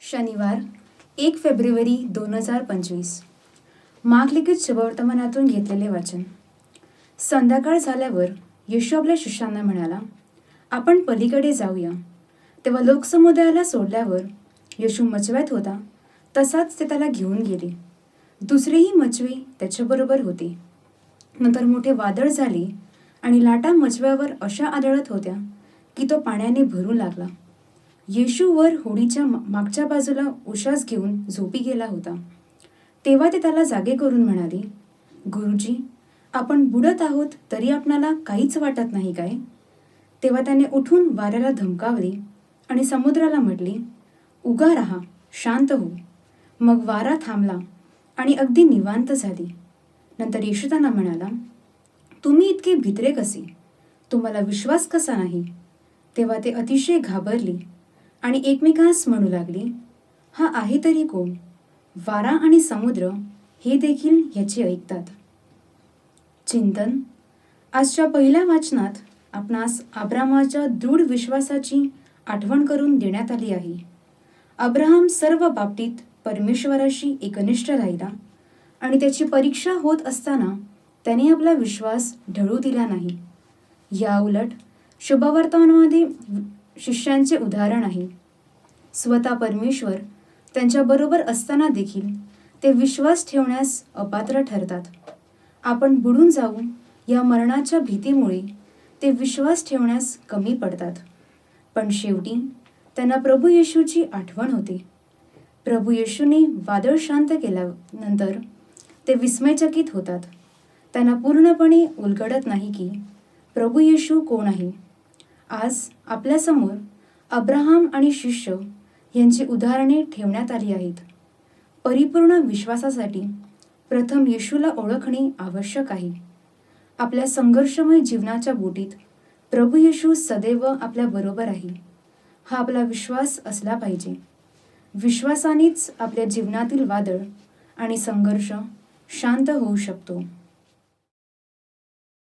शनिवार एक फेब्रुवारी दोन हजार पंचवीस. मागलिखित शुभवर्तमानातून घेतलेले वाचन. संध्याकाळ झाल्यावर येशू आपल्या शिष्यांना म्हणाला आपण पलीकडे जाऊया. तेव्हा लोकसमुदायाला सोडल्यावर येशू मचव्यात होता. तसाच ते त्याला घेऊन गेले. दुसरेही मचवे त्याच्याबरोबर होते. नंतर मोठे वादळ झाले आणि लाटा मचव्यावर अशा आदळत होत्या की तो पाण्याने भरू लागला. येशू वर होडीच्या मागच्या बाजूला उशास घेऊन झोपी गेला होता. तेव्हा ते त्याला जागे करून म्हणाले गुरुजी आपण बुडत आहोत तरी आपणाला काहीच वाटत नाही काय? तेव्हा त्याने उठून वाऱ्याला धमकावले आणि समुद्राला म्हटले उगा राहा शांत हो. मग वारा थांबला आणि अगदी निवांत झाली. नंतर येशू त्यांना म्हणाला तुम्ही इतके भित्रे कसे? तुम्हाला विश्वास कसा नाही? तेव्हा ते अतिशय घाबरले आणि एकमेकांस म्हणू लागली. हा आहे तरी कोण? वारा आणि समुद्र हे देखील याचे ऐकतात. चिंतन. आजच्या पहिल्या वाचनात आपणास अब्रामाच्या दृढ विश्वासाची आठवण करून देण्यात आली आहे. अब्राहम सर्व बाबतीत परमेश्वराशी एकनिष्ठ राहिला आणि त्याची परीक्षा होत असताना त्याने आपला विश्वास ढळू दिला नाही. या उलट शुभवर्तमानामध्ये शिष्यांचे उदाहरण आहे. स्वतः परमेश्वर त्यांच्याबरोबर असताना देखील ते विश्वास ठेवण्यास अपात्र ठरतात. आपण बुडून जाऊ या मरणाच्या भीतीमुळे ते विश्वास ठेवण्यास कमी पडतात. पण शेवटी त्यांना प्रभू येशूची आठवण होते. प्रभू येशूने वादळ शांत केल्यानंतर ते विस्मयचकित होतात. त्यांना पूर्णपणे उलगडत नाही की प्रभू येशू कोण आहे? आज आपल्यासमोर अब्राहम आणि शिष्य यांची उदाहरणे ठेवण्यात आली आहेत. परिपूर्ण विश्वासासाठी प्रथम येशूला ओळखणे आवश्यक आहे. आपल्या संघर्षमय जीवनाच्या बोटीत प्रभू येशू सदैव आपल्याबरोबर आहे. हा आपला विश्वास असला पाहिजे. विश्वासानेच आपल्या जीवनातील वादळ आणि संघर्ष शांत होऊ शकतो.